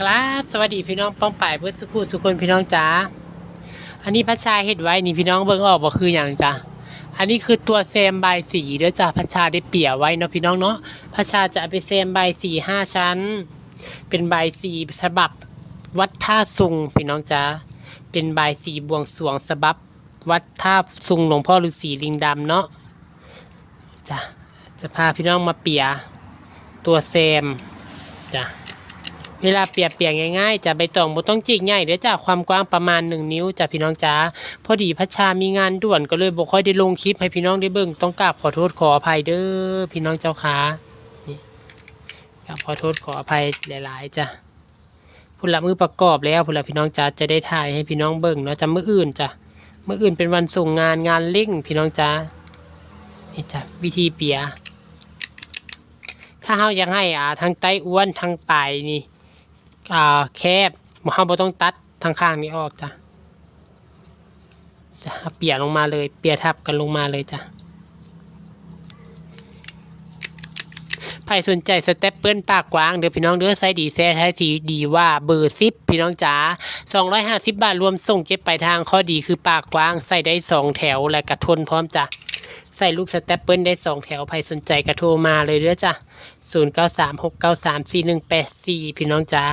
ครับสวัสดีพี่น้องป้องป่ายเพื่อสุขุสุคนพี่น้องจ๋าอันนี้พระชาเห็ดไว้นี่พี่น้องเบิ่งออกว่าคืออย่างจ้ะอันนี้คือตัวแซมใบสีเด้อจ้ะพระชาได้เปี่ยไว้เนาะพี่น้องเนาะพระชาจะไปแซมใบสีห้าชั้น เป็นใบสีฉบับวัดท่าซุงพี่น้องจ๋าเป็นใบสีบวงสรวงฉบับวัดท่าซุงหลวงพ่อฤาษีลิงดำเนาะจ้ะจะพาพี่น้องมาเปียตัวแซมจ้ะ เวลาเปียกเปียกง่ายๆจะใบตองบ่ต้องจิกใหญ่เดี๋ยวจากความกว้างประมาณหนึ่งนิ้วจ้ะพี่น้องจ๋าพอดีพัชชามีงานด่วนก็เลยบ่ค่อยได้ลงคลิปให้พี่น้องได้เบิ่งต้องกราบขอโทษขออภัยเด้อพี่น้องเจ้าขานี่กราบขอโทษขออภัยหลายๆจ้ะผู้ละมือประกอบแล้วผู้ละพี่น้องจ๋าจะได้ถ่ายให้พี่น้องเบิ่งเนาะจ้ะมื้ออื่นจ้ะมื้ออื่นเป็นวันส่งงานงานเร่งพี่น้องจ๋านี่จ้ะวิธีเปียถ้าเฮาอยากให้อ่าทางใต้อ้วนทางปลายนี่ อ่าแคบเฮาบ่ต้องตัดทางข้างนี้ออกจ้ะจะเปียลงมาเลย เปียทับกันลงมาเลยจ้ะใครสนใจสเต็ปเปิ้ลปากกว้างเดี๋ยวพี่น้องเด้อไซส์ดีแซ่แท้สีดีว่าเบอร์ซิปพี่น้องจ๋า250 บาทรวมส่งเก็บไปทางข้อดีคือปากกว้างใส่ได้ 2 แถวและกระทนพร้อมจ้ะ ส่ลูกสเต็ปเปิ้ลได้2แถวใครสนใจกระโทรมาเลยเด้อจ้ะ0936934184 พี่น้องจ๋า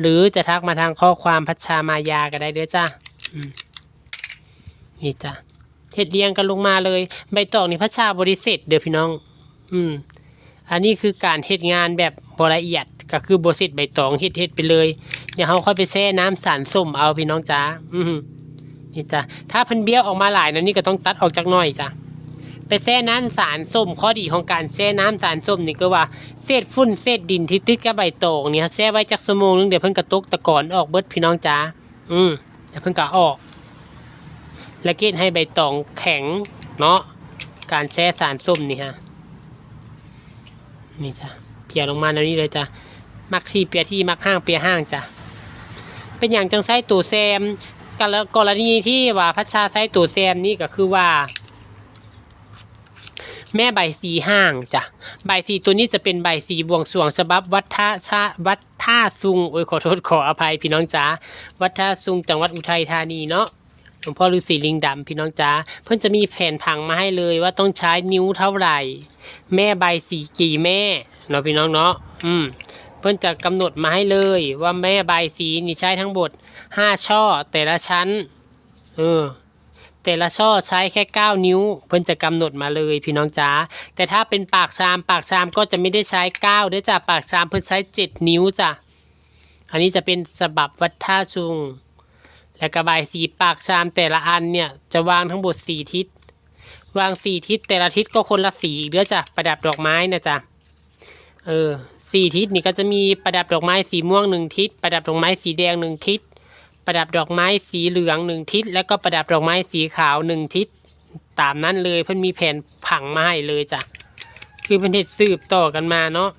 หรือจะทักมาทางข้อความพัชชามายาก็ได้เด้อจ้าอืมนี่จ้ะเห็ดเรียงกันลงมาเลย ใบตองนี่พัชชาบริเสธเด้อพี่น้อง อืม อันนี้คือการเฮ็ดงานแบบบละเอียดก็คือบริเสธใบตองเฮ็ดเฮ็ดไปเลยเดี๋ยวเขาค่อยไปแช่น้ำสารส้มเอาพี่น้องจ๋าอืมนี่จ้ะถ้าพันเบี้ยวออกมาหลายนะนี่ก็ต้องตัดออกจากหน่อยจ้ะ ไปแช่น้ำสารส้มข้อดีของการแช่น้ำสารส้มนี่ก็ว่าเศษฝุ่นเศษดินที่ติดกับใบตองเนี่ยแช่ไว้จักชั่วโมงนึงเดี๋ยวเพิ่นกระตุกตะกอนออกเบิดพี่น้องจ้าอืมเดี๋ยวเพิ่นก็ออก แล้วกณฑ์ให้ใบตองแข็งเนาะการแช่สารส้มนี่ฮะนี่จ้ะเปียลงมาแนวนี้เลยจ้ะมักที่เปียที่มักห้างเปียห้างจ้ะเป็นอย่างจังไส้ตัวแซมกันแล้วกรณีที่ว่าพัชชาไส้ตัวแซมนี่ก็คือว่า แม่ใบสีห้างจ้ะใบสีตัวนี้จะเป็นใบสีบวงสวงฉบับวัดท่าชาวัดท่าซุงโอ้ยขอโทษขออภัยพี่น้องจ๋าวัดท่าซุงจังหวัดอุทัยธานีเนาะหลวงพ่อฤาษีลิงดำพี่น้องจ๋าเพิ่อนจะมีแผนผังมาให้เลยว่าต้องใช้นิ้วเท่าไหร่ แม่ใบสีกี่แม่เนาะพี่น้องเนาะอืมเพิ่อนจะกำหนดมาให้เลยว่าแม่ใบสีนี่ใช้ทั้งหมดห้าช่อแต่ละชั้นเออ แต่ละช่อใช้แค่ 9 นิ้ว เพิ่นจะกำหนดมาเลยพี่น้องจ๋าแต่ถ้าเป็นปากชามปากชามก็จะไม่ได้ใช้9ด้วยจ้ะปากชามเพิ่นใช้ 7 นิ้วจ้ะอันนี้จะเป็นสบับวัดท่าชุง และกระบายสีปากชามแต่ละอันเนี่ยจะวางทั้งหมด4ทิศ วาง4ทิศแต่ละทิศก็คนละสีอีกเด้อจ้ะประดับดอกไม้นะจ้ะเออสี่ทิศนี่ก็จะมีประดับดอกไม้สีม่วงหนึ่งทิศประดับดอกไม้สีแดงหนึ่งทิศ ประดับดอกไม้สีเหลืองหนึ่งทิศแล้วก็ประดับดอกไม้สีขาวหนึ่งทิศตามนั้นเลยเพิ่นมีแผนผังมาให้เลยจ้ะคือเป็นเหตุสืบต่อกันมาเนาะ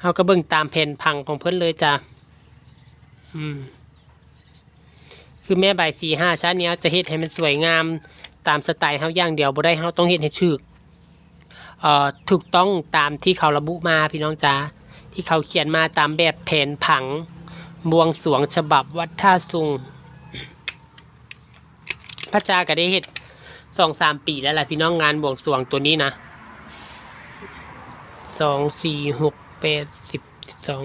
เขาก็เบิ่งตามแผนผังของเพิ่นเลยจ้ะอืมคือแม่ใบสีห้าชั้นเนี้ยจะเฮ็ดให้มันสวยงามตามสไตล์เขาอย่างเดียวบ่ได้เขาต้องเฮ็ดให้ถูกเอ่อถูกต้องตามที่เขาระบุมาพี่น้องจ้าที่เขาเขียนมาตามแบบแผนผัง บวงสรวงฉบับวัดท่าซุง พระจาก็ได้เฮ็ดสองสามปีแล้วแหละพี่น้องงานบวงสรวงตัวนี้นะสองสี่หกแปดสิบสิบสอง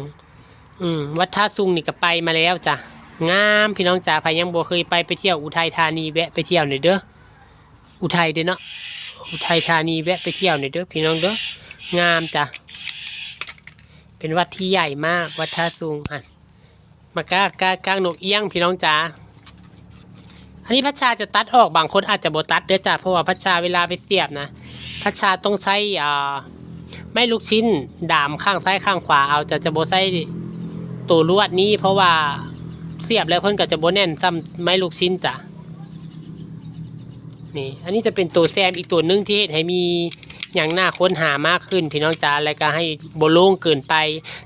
อืมวัดท่าซุงนี่ก็ไปมาแล้วจ้ะงามพี่น้องจ๋าพายังบัวเคยไปไปเที่ยวอุทัยธานีแวะไปเที่ยวหน่อยเด้ออุทัยเด้อเนาะอุทัยธานีแวะไปเที่ยวหน่อยเด้อพี่น้องเด้องามจ้ะเป็นวัดที่ใหญ่มากวัดท่าซุงอะ มากล้ากลากางนกเอี้ยงพี่น้องจ๋าอันนี้พัชชาจะตัดออกบางคนอาจจะบตัดเด้อจ้าเพราะว่าพัชชาเวลาไปเสียบนะพัชชาต้องใช้อ่าไม่ลูกชิ้นดามข้างซ้ายข้างขวาเอาจะจะโบใช้ตัวลวดนี้เพราะว่าเสียบแล้วเพิ่นก็จะโบแน่นซ้ำไม่ลูกชิ้นจ้ะนี่อันนี้จะเป็นตัวแซมอีกตัวหนึงที่เฮ็ดให้มีอย่างน่าค้นหามากขึ้นพี่น้องจ๋าแล้วก็ให้โบโล่งเกินไป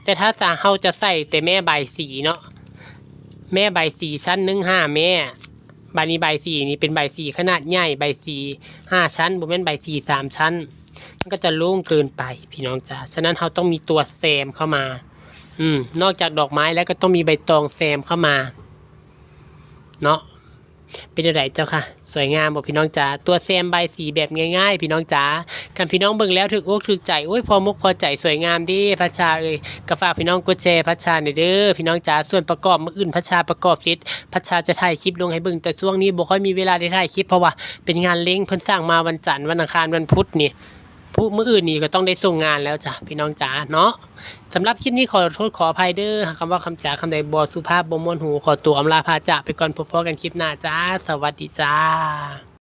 แต่ถ้าจะเฮาจะใส่แต่แม่ใบสีเนาะ แม่ใบสีชั้นหนึ่งห้าแม่ใบนี้ใบสีนี่เป็นใบสีขนาดใหญ่ใบสีห้าชั้นบ่แม่นใบสีสามชั้น มันก็จะโล่งเกินไปพี่น้องจ๋าฉะนั้นเราต้องมีตัวแซมเข้ามา อืม นอกจากดอกไม้แล้วก็ต้องมีใบตองแซมเข้ามา เนาะเป็นจังไดเจ้าค่ะ สวยงามบอกพี่น้องจ๋าตัวแซมใบสีแบบง่าย ๆ พี่น้องจ๋า คันพี่น้องเบิ่งแล้วถึกอกถึกใจโอ้ยพอมกพอใจสวยงามดีพัชชาเอ้ยก็ฝากพี่น้องกดแชร์พัชชาหน่อยเด้อพี่น้องจ๋าส่วนประกอบมืออื่นพัชชาประกอบเสร็จพัชชาจะถ่ายคลิปลงให้เบิ่งแต่ช่วงนี้บ่ค่อยมีเวลาได้ถ่ายคลิปเพราะว่าเป็นงานเล้งเพิ่นสร้างมาวันจันทร์วันอังคารวันพุธนี่ผู้มืออื่นนี่ก็ต้องได้ส่งงานแล้วจ้ะพี่น้องจ๋าเนาะสำหรับคลิปนี้ขอโทษขออภัยเด้อคำว่าคำจ๋าคำใดบอสุภาพบ่มวนหูขอตัวอำลาพาจากไปก่อนพบกันคลิปหน้าจ้า สวัสดีจ้า